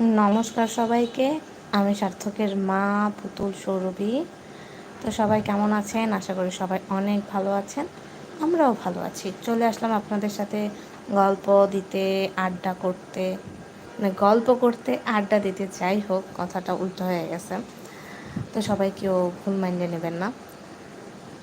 নমস্কার সবাইকে। আমি সার্থকের মা পুতুল সৌরভী। তো সবাই কেমন আছেন? আশা করি সবাই অনেক ভালো আছেন। আমরাও ভালো আছি। চলে আসলাম আপনাদের সাথে গল্প দিতে, আড্ডা করতে। মানে গল্প করতে, আড্ডা দিতে যাই হোক, কথাটা উল্টো হয়ে গেছে। তো সবাই কেউ ভুল মাইন্ডে নেবেন না।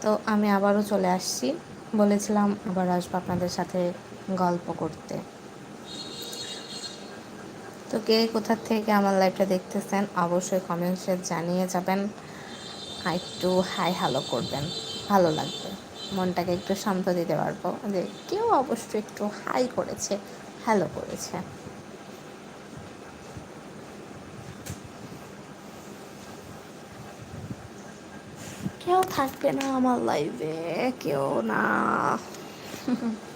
তো আমি আবারও চলে আসছি। বলেছিলাম আবার আসব আপনাদের সাথে গল্প করতে। তো কে কোথার থেকে আমার লাইভটা দেখতেছেন, অবশ্যই কমেন্টসে জানিয়ে যাবেন। একটু হাই হ্যালো করবেন, ভালো লাগবে। মনটাকে একটু শান্ত দিতে পারব। যে কেউ অবশ্যই একটু হাই করেছে হ্যালো করেছে। কেউ থাকবে না আমার লাইভে কেউ না।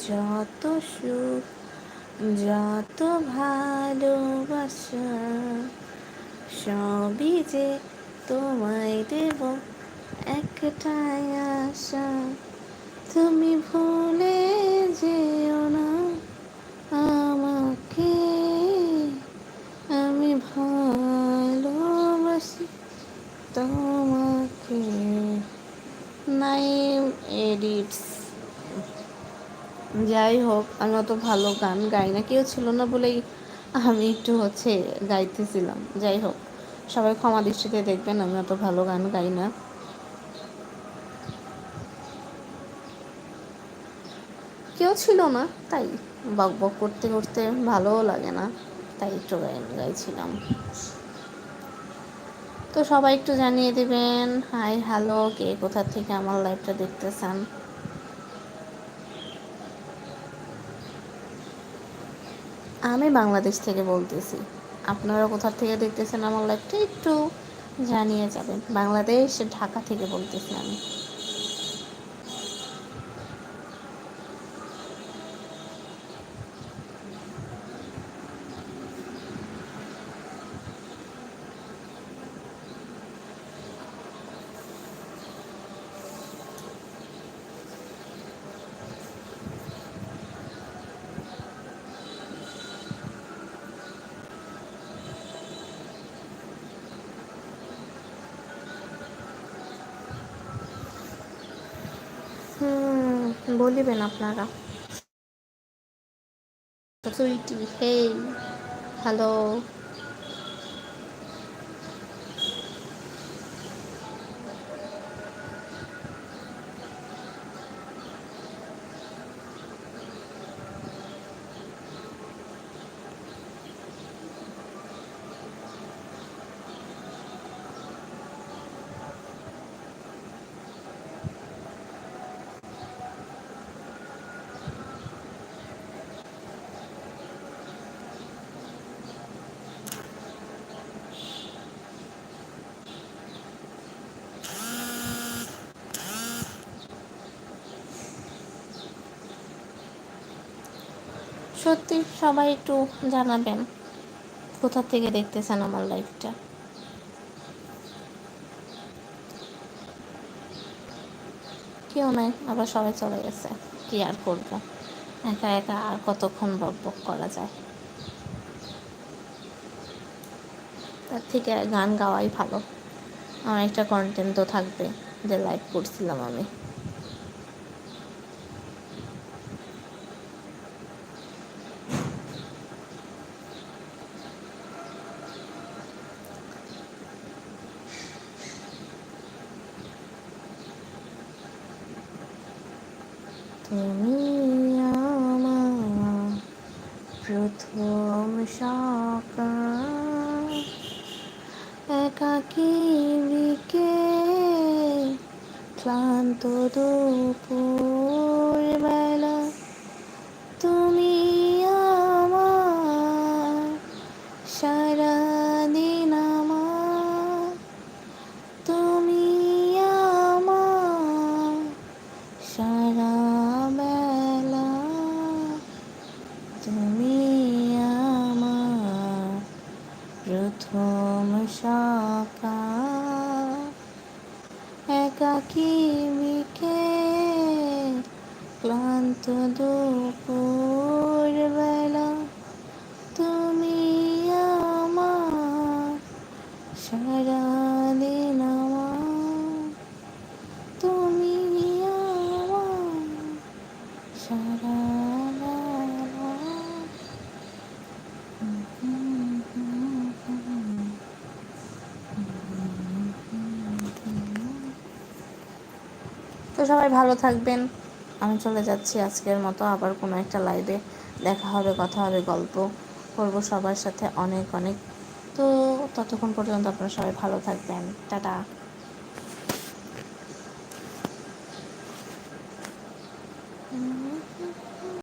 যত সুখ, যত ভালোবাসা, সবই যে তোমায় দেব একটাই আশা। তুমি ভুলে যেও না আমাকে, আমি ভালোবাসি তোমাকে। নাইম এডিটস। যাই হোক আমি অত ভালো গান গাই না। কেউ ছিল না বলেই আমি একটু হচ্ছে গাইতেছিলাম। যাই হোক, সবাই ক্ষমা দৃষ্টিতে দেখবেন আমি অত ভালো গান গাই না। কেউ ছিল না, তাই বক বক করতে করতে ভালোও লাগে না, তাই একটু গাই গাইছিলাম। তো সবাই একটু জানিয়ে দেবেন, হাই, হ্যালো, কে কোথা থেকে আমার লাইভটা দেখতেছেন? আমি বাংলাদেশ থেকে বলতেছি। আপনারা কোথা থেকে দেখতেছেন আমার লাইফটা একটু জানিয়ে যাবেন। বাংলাদেশ, ঢাকা থেকে বলতেছি আমি। বলিবেন আপনারা। সুইটি হেই হ্যালো সত্যি সবাই একটু জানাবেন কোথা থেকে দেখতেছেন আমার লাইফটা। কেউ নাই, আবার সবাই চলে গেছে। কি আর করব? একা একা আর কতক্ষণ বক বক করা যায়? তার থেকে গান গাওয়াই ভালো। আমার একটা কন্টেন্ট তো থাকবে যে লাইভ করছিলাম আমি। তুমি প্রথম সকাল একাকী বিকে ক্লান্ত দুপুর। প্রথম সকাল একাকী বিকে ক্লান্ত দুপুর বেলা, তুমি আমার সারা দিন আমার, তুমি আমার সারা বেলা সবাই ভালো থাকবেন। আমি চলে যাচ্ছি আজকের মতো। আবার কোনো একটা লাইভে দেখা হবে, কথা হবে, গল্প করব সবার সাথে অনেক অনেক। তো ততক্ষণ পর্যন্ত আপনারা সবাই ভালো থাকবেন। টাটা।